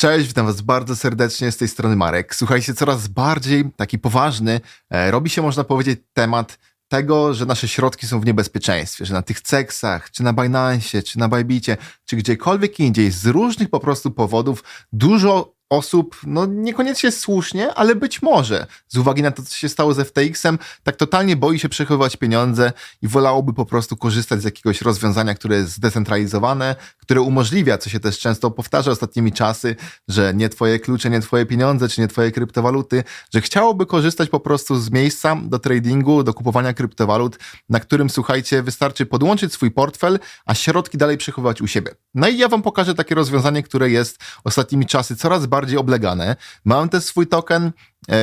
Cześć, witam Was bardzo serdecznie z tej strony Marek. Słuchajcie, coraz bardziej taki poważny e, robi się, można powiedzieć, temat tego, że nasze środki są w niebezpieczeństwie, że na tych ceksach, czy na Binance, czy na Bybicie, czy gdziekolwiek indziej, z różnych po prostu powodów dużo osób, no niekoniecznie słusznie, ale być może z uwagi na to, co się stało z FTX-em, tak totalnie boi się przechowywać pieniądze i wolałoby po prostu korzystać z jakiegoś rozwiązania, które jest zdecentralizowane, które umożliwia, co się też często powtarza ostatnimi czasy, że nie twoje klucze, nie twoje pieniądze, czy nie twoje kryptowaluty, że chciałoby korzystać po prostu z miejsca do tradingu, do kupowania kryptowalut, na którym, słuchajcie, wystarczy podłączyć swój portfel, a środki dalej przechowywać u siebie. No i ja wam pokażę takie rozwiązanie, które jest ostatnimi czasy coraz bardziej bardziej oblegane. Mam też swój token,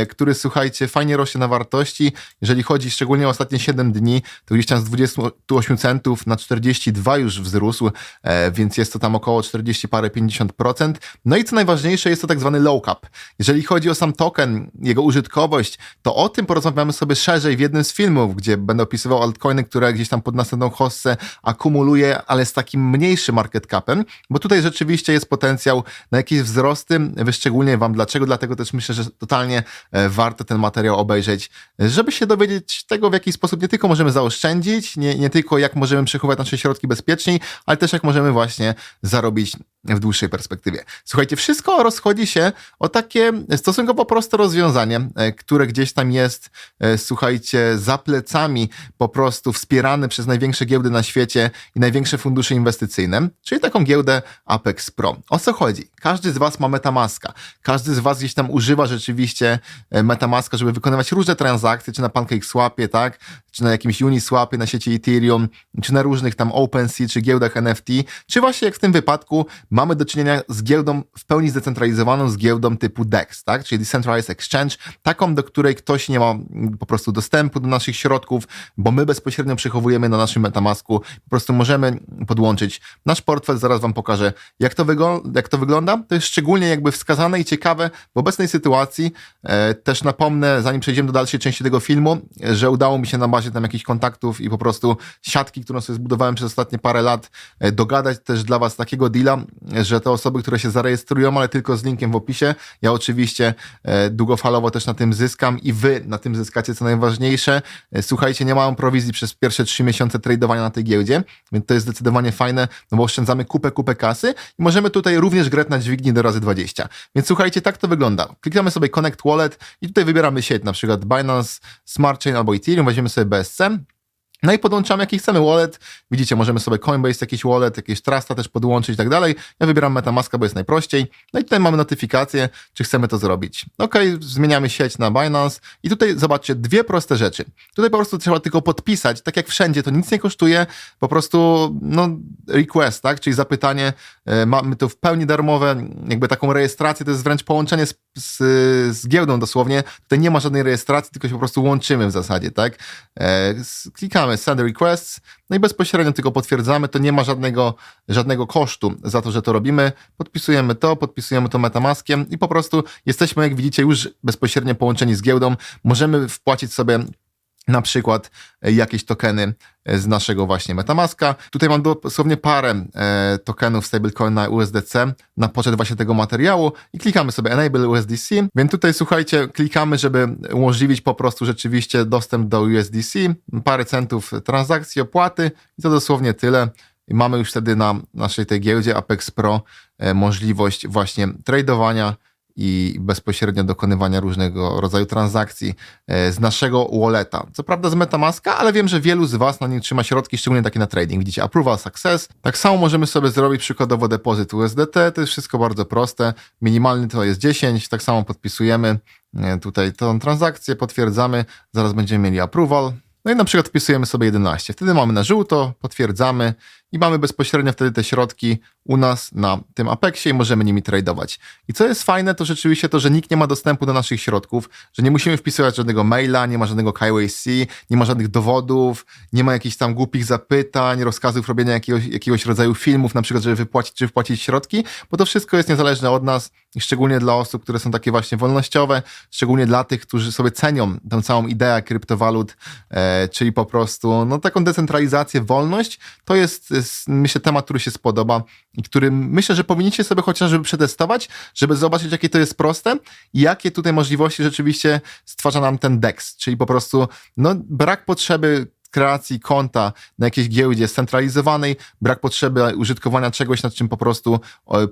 który słuchajcie, fajnie rośnie na wartości. Jeżeli chodzi szczególnie o ostatnie 7 dni, to gdzieś tam z 28 centów na 42 już wzrósł, e, więc jest to tam około 40 parę 50%. No i co najważniejsze, jest to tak zwany low cap. Jeżeli chodzi o sam token, jego użytkowość, to o tym porozmawiamy sobie szerzej w jednym z filmów, gdzie będę opisywał altcoiny, które gdzieś tam pod następną hossę akumuluje, ale z takim mniejszym market capem, bo tutaj rzeczywiście jest potencjał na jakieś wzrosty wyszczególnię Wam dlaczego, dlatego też myślę, że totalnie e, warto ten materiał obejrzeć, żeby się dowiedzieć tego, w jaki sposób nie tylko możemy zaoszczędzić, nie, nie tylko jak możemy przechowywać nasze środki bezpieczniej, ale też jak możemy właśnie zarobić w dłuższej perspektywie. Słuchajcie, wszystko rozchodzi się o takie stosunkowo proste rozwiązanie, e, które gdzieś tam jest, e, słuchajcie, za plecami po prostu wspierane przez największe giełdy na świecie i największe fundusze inwestycyjne, czyli taką giełdę Apex Pro. O co chodzi? Każdy z Was ma Metamaska. Każdy z Was gdzieś tam używa rzeczywiście e, Metamaska, żeby wykonywać różne transakcje, czy na PancakeSwapie, tak? Czy na jakimś Uniswapie na sieci Ethereum, czy na różnych tam OpenSea, czy giełdach NFT, czy właśnie jak w tym wypadku mamy do czynienia z giełdą w pełni zdecentralizowaną, z giełdą typu DEX, tak? czyli Decentralized Exchange, taką, do której ktoś nie ma po prostu dostępu do naszych środków, bo my bezpośrednio przechowujemy na naszym Metamasku, po prostu możemy podłączyć nasz portfel, zaraz Wam pokażę, jak to, jak to wygląda. To jest szczególnie jakby wskazane i ciekawe w obecnej sytuacji. E, też napomnę, zanim przejdziemy do dalszej części tego filmu, że udało mi się na bazie tam jakichś kontaktów i po prostu siatki, którą sobie zbudowałem przez ostatnie parę lat, e, dogadać też dla Was takiego deala, że te osoby, które się zarejestrują, ale tylko z linkiem w opisie, ja oczywiście e, długofalowo też na tym zyskam i wy na tym zyskacie, co najważniejsze. Słuchajcie, nie mam prowizji przez pierwsze trzy miesiące tradowania na tej giełdzie, więc to jest zdecydowanie fajne, no bo oszczędzamy kupę, kupę kasy i możemy tutaj również grać na dźwigni do razy 20. Więc słuchajcie, tak to wygląda. Klikamy sobie Connect Wallet i tutaj wybieramy sieć, na przykład Binance Smart Chain albo Ethereum, weźmiemy sobie BSC, no i podłączamy jaki chcemy wallet. Widzicie, możemy sobie Coinbase, jakiś wallet, jakieś Trusta też podłączyć i tak dalej. Ja wybieram Metamaska, bo jest najprościej. No i tutaj mamy notyfikację, czy chcemy to zrobić. Ok, zmieniamy sieć na Binance i tutaj zobaczcie, dwie proste rzeczy. Tutaj po prostu trzeba tylko podpisać, tak jak wszędzie, to nic nie kosztuje, po prostu no, request, tak, czyli zapytanie. E, mamy to w pełni darmowe, jakby taką rejestrację, to jest wręcz połączenie z, z, z giełdą dosłownie. Tutaj nie ma żadnej rejestracji, tylko się po prostu łączymy w zasadzie, tak. E, klikamy send requests, no i bezpośrednio tylko potwierdzamy, to nie ma żadnego, żadnego kosztu za to, że to robimy. Podpisujemy to, podpisujemy to Metamaskiem i po prostu jesteśmy, jak widzicie, już bezpośrednio połączeni z giełdą. Możemy wpłacić sobie na przykład e, jakieś tokeny e, z naszego właśnie Metamaska. Tutaj mam dosłownie parę e, tokenów stablecoin na USDC na poczet właśnie tego materiału i klikamy sobie Enable USDC, więc tutaj słuchajcie, klikamy, żeby umożliwić po prostu rzeczywiście dostęp do USDC, parę centów transakcji, opłaty i to dosłownie tyle. I mamy już wtedy na naszej tej giełdzie Apex Pro możliwość właśnie tradowania i bezpośrednio dokonywania różnego rodzaju transakcji e, z naszego walleta. Co prawda z Metamaska, ale wiem, że wielu z Was na nim trzyma środki, szczególnie takie na trading. Widzicie, approval success. Tak samo możemy sobie zrobić przykładowo depozyt USDT, to jest wszystko bardzo proste. Minimalny to jest 10, tak samo podpisujemy e, tutaj tą transakcję, potwierdzamy, zaraz będziemy mieli approval. No i na przykład wpisujemy sobie 11. Wtedy mamy na żółto, potwierdzamy i mamy bezpośrednio wtedy te środki u nas na tym Apexie i możemy nimi tradować. I co jest fajne, to rzeczywiście to, że nikt nie ma dostępu do naszych środków, że nie musimy wpisywać żadnego maila, nie ma żadnego KYC, nie ma żadnych dowodów, nie ma jakichś tam głupich zapytań, rozkazów robienia jakiegoś, jakiegoś rodzaju filmów, na przykład, żeby wypłacić czy wpłacić środki, bo to wszystko jest niezależne od nas i szczególnie dla osób, które są takie właśnie wolnościowe, szczególnie dla tych, którzy sobie cenią tę całą ideę kryptowalut, e, czyli po prostu no, taką decentralizację, wolność, to jest jest, myślę, temat, który się spodoba i który myślę, że powinniście sobie chociażby przetestować, żeby zobaczyć, jakie to jest proste i jakie tutaj możliwości rzeczywiście stwarza nam ten DEX, czyli po prostu no, brak potrzeby kreacji konta na jakiejś giełdzie scentralizowanej, brak potrzeby użytkowania czegoś, nad czym po prostu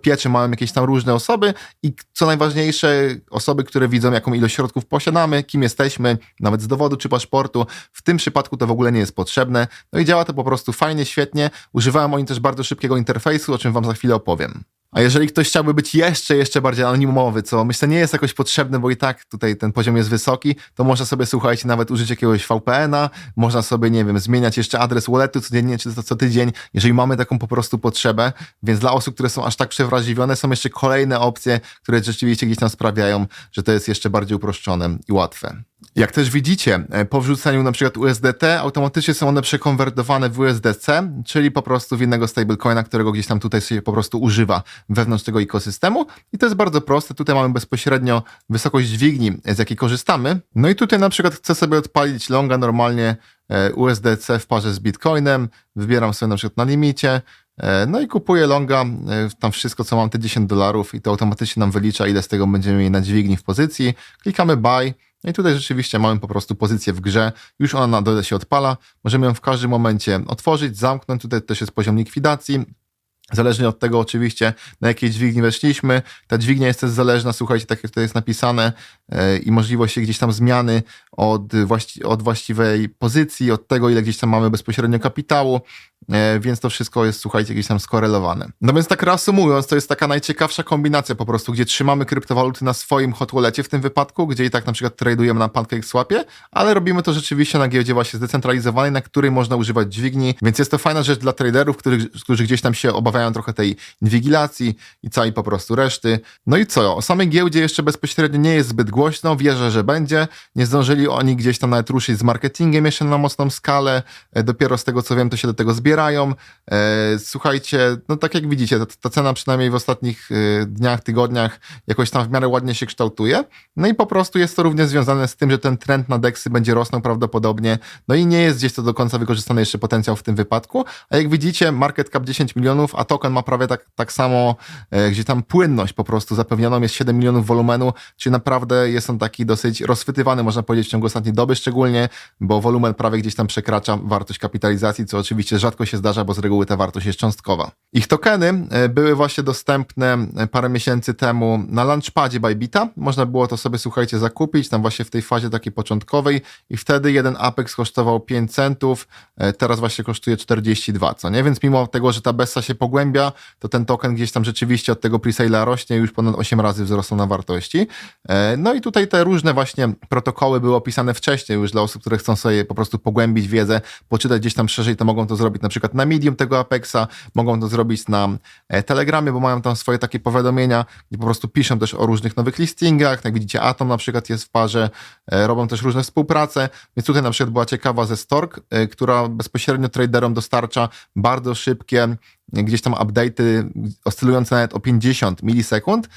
pieczy mają jakieś tam różne osoby i co najważniejsze, osoby, które widzą, jaką ilość środków posiadamy, kim jesteśmy, nawet z dowodu czy paszportu. W tym przypadku to w ogóle nie jest potrzebne. No i działa to po prostu fajnie, świetnie. Używałem oni też bardzo szybkiego interfejsu, o czym wam za chwilę opowiem. A jeżeli ktoś chciałby być jeszcze, jeszcze bardziej anonimowy, co myślę nie jest jakoś potrzebne, bo i tak tutaj ten poziom jest wysoki, to można sobie, słuchajcie, nawet użyć jakiegoś VPN-a, można sobie, nie wiem, zmieniać jeszcze adres walletu codziennie, czy to co tydzień, jeżeli mamy taką po prostu potrzebę. Więc dla osób, które są aż tak przewrażliwione, są jeszcze kolejne opcje, które rzeczywiście gdzieś tam sprawiają, że to jest jeszcze bardziej uproszczone i łatwe. Jak też widzicie, e, po wrzuceniu na przykład USDT, automatycznie są one przekonwertowane w USDC, czyli po prostu w innego stablecoina, którego gdzieś tam tutaj się po prostu używa wewnątrz tego ekosystemu. I to jest bardzo proste. Tutaj mamy bezpośrednio wysokość dźwigni, z jakiej korzystamy. No i tutaj na przykład chcę sobie odpalić longa normalnie e, USDC w parze z Bitcoinem. Wybieram sobie na przykład na limicie. E, no i kupuję longa, tam wszystko co mam, te 10 dolarów i to automatycznie nam wylicza, ile z tego będziemy mieli na dźwigni w pozycji. Klikamy buy no i tutaj rzeczywiście mamy po prostu pozycję w grze, już ona na dole się odpala, możemy ją w każdym momencie otworzyć, zamknąć, tutaj też jest poziom likwidacji, Zależnie od tego oczywiście, na jakiej dźwigni weszliśmy. Ta dźwignia jest też zależna, słuchajcie, tak jak tutaj jest napisane, yy, i możliwość gdzieś tam zmiany od, właści od właściwej pozycji, od tego, ile gdzieś tam mamy bezpośrednio kapitału. E, więc to wszystko jest, słuchajcie, gdzieś tam skorelowane. No więc tak reasumując, to jest taka najciekawsza kombinacja po prostu, gdzie trzymamy kryptowaluty na swoim hot w tym wypadku, gdzie i tak na przykład tradujemy na PancakeSwapie, ale robimy to rzeczywiście na giełdzie właśnie zdecentralizowanej, na której można używać dźwigni, więc jest to fajna rzecz dla traderów, których, którzy gdzieś tam się obawiają trochę tej inwigilacji i całej po prostu reszty. No i co? O samej giełdzie jeszcze bezpośrednio nie jest zbyt głośno, wierzę, że będzie. Nie zdążyli oni gdzieś tam nawet ruszyć z marketingiem jeszcze na mocną skalę, e, dopiero z tego co wiem, to się do tego zbiera zbierają. E, słuchajcie, no tak jak widzicie, ta, ta, cena przynajmniej w ostatnich e, dniach, tygodniach jakoś tam w miarę ładnie się kształtuje. No i po prostu jest to również związane z tym, że ten trend na DEXy będzie rosnął prawdopodobnie. No i nie jest gdzieś to do końca wykorzystany jeszcze potencjał w tym wypadku. A jak widzicie, market cap 10 milionów, a token ma prawie tak, tak samo, e, gdzie tam płynność po prostu zapewnioną jest 7 milionów wolumenu, czyli naprawdę jest on taki dosyć rozchwytywany, można powiedzieć, w ciągu ostatniej doby szczególnie, bo wolumen prawie gdzieś tam przekracza wartość kapitalizacji, co oczywiście rzadko się zdarza, bo z reguły ta wartość jest cząstkowa. Ich tokeny e, były właśnie dostępne e, parę miesięcy temu na Launchpadzie Bybita. Można było to sobie, słuchajcie, zakupić tam właśnie w tej fazie takiej początkowej i wtedy jeden Apex kosztował 5 centów, teraz właśnie kosztuje 42, co nie? Więc mimo tego, że ta bessa się pogłębia, to ten token gdzieś tam rzeczywiście od tego presale'a rośnie już ponad 8 razy wzrosło na wartości. No i tutaj te różne właśnie protokoły były opisane wcześniej już dla osób, które chcą sobie po prostu pogłębić wiedzę, poczytać gdzieś tam szerzej, to mogą to zrobić na przykład na Medium tego Apexa, mogą to zrobić na e, Telegramie, bo mają tam swoje takie powiadomienia, gdzie po prostu piszą też o różnych nowych listingach, jak widzicie Atom na przykład jest w parze, e, robią też różne współprace, więc tutaj na przykład była ciekawa ze Stork, e, która bezpośrednio traderom dostarcza bardzo szybkie gdzieś tam update'y oscylujące nawet o 50 milisekund,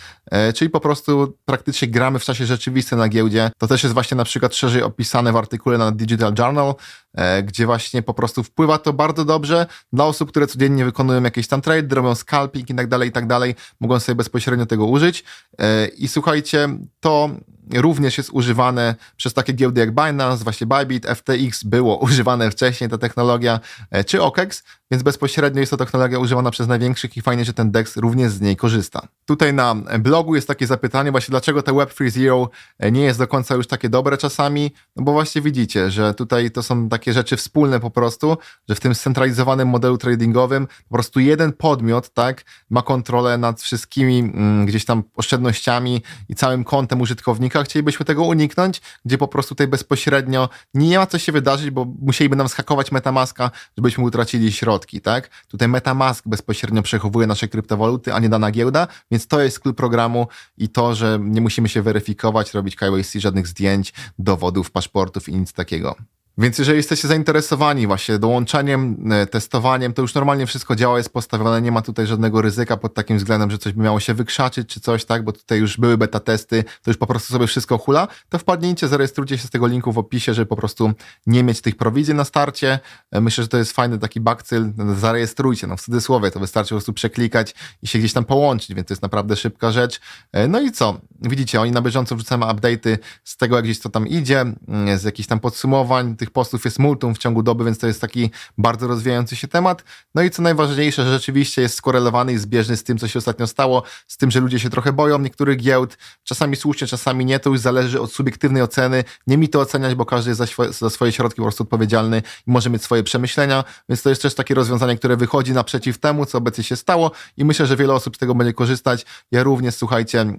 czyli po prostu praktycznie gramy w czasie rzeczywistym na giełdzie. To też jest właśnie na przykład szerzej opisane w artykule na Digital Journal, E, gdzie właśnie po prostu wpływa to bardzo dobrze dla osób, które codziennie wykonują jakieś tam trade, robią scalping i tak dalej, i tak dalej, mogą sobie bezpośrednio tego użyć. E, I słuchajcie, to również jest używane przez takie giełdy jak Binance, właśnie Bybit, FTX było używane wcześniej ta technologia, e, czy OKEX, więc bezpośrednio jest to technologia używana przez największych i fajnie, że ten DEX również z niej korzysta. Tutaj na blogu jest takie zapytanie właśnie, dlaczego te Web 3.0 nie jest do końca już takie dobre czasami, no bo właśnie widzicie, że tutaj to są takie rzeczy wspólne po prostu, że w tym scentralizowanym modelu tradingowym po prostu jeden podmiot, tak, ma kontrolę nad wszystkimi mm, gdzieś tam oszczędnościami i całym kontem użytkownika. Chcielibyśmy tego uniknąć, gdzie po prostu tutaj bezpośrednio nie ma co się wydarzyć, bo musieliby nam skakować Metamaska, żebyśmy utracili środki, tak. Tutaj Metamask bezpośrednio przechowuje nasze kryptowaluty, a nie dana giełda, więc to jest klucz programu i to, że nie musimy się weryfikować, robić KYC, żadnych zdjęć, dowodów, paszportów i nic takiego. Więc jeżeli jesteście zainteresowani właśnie dołączeniem, e, testowaniem, to już normalnie wszystko działa, jest postawione, nie ma tutaj żadnego ryzyka pod takim względem, że coś by miało się wykrzaczyć czy coś, tak, bo tutaj już były beta testy, to już po prostu sobie wszystko hula, to wpadnijcie, zarejestrujcie się z tego linku w opisie, żeby po prostu nie mieć tych prowizji na starcie. E, Myślę, że to jest fajny taki bakcyl, zarejestrujcie, no w cudzysłowie, to wystarczy po prostu przeklikać i się gdzieś tam połączyć, więc to jest naprawdę szybka rzecz. E, No i co? Widzicie, oni na bieżąco wrzucamy update'y z tego, jak gdzieś to tam idzie, mm, z jakichś tam podsumowań, tych postów jest multum w ciągu doby, więc to jest taki bardzo rozwijający się temat. No i co najważniejsze, że rzeczywiście jest skorelowany i zbieżny z tym, co się ostatnio stało, z tym, że ludzie się trochę boją niektórych giełd, czasami słusznie, czasami nie, to już zależy od subiektywnej oceny. Nie mi to oceniać, bo każdy jest za, za swoje środki po prostu odpowiedzialny i może mieć swoje przemyślenia, więc to jest też takie rozwiązanie, które wychodzi naprzeciw temu, co obecnie się stało i myślę, że wiele osób z tego będzie korzystać. Ja również, słuchajcie, e,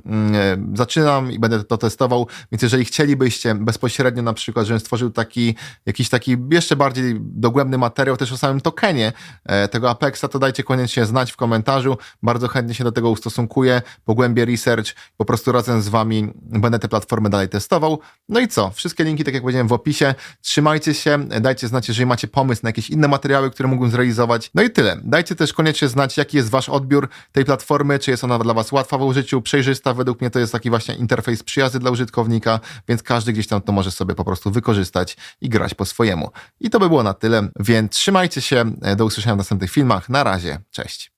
zaczynam i będę to testował, więc jeżeli chcielibyście bezpośrednio na przykład, żebym stworzył taki, jakiś taki jeszcze bardziej dogłębny materiał też o samym tokenie e, tego Apexa, to dajcie koniecznie znać w komentarzu. Bardzo chętnie się do tego ustosunkuję, pogłębię research, po prostu razem z wami będę te platformy dalej testował. No i co? Wszystkie linki, tak jak powiedziałem w opisie. Trzymajcie się, dajcie znać, jeżeli macie pomysł na jakieś inne materiały, które mógłbym zrealizować. No i tyle. Dajcie też koniecznie znać, jaki jest wasz odbiór tej platformy, czy jest ona dla was łatwa w użyciu, przejrzysta. Według mnie to jest taki właśnie interfejs przyjazny dla użytkownika, więc każdy gdzieś tam to może sobie po prostu wykorzystać i grać po swojemu. I to by było na tyle, więc trzymajcie się. Do usłyszenia w następnych filmach. Na razie. Cześć.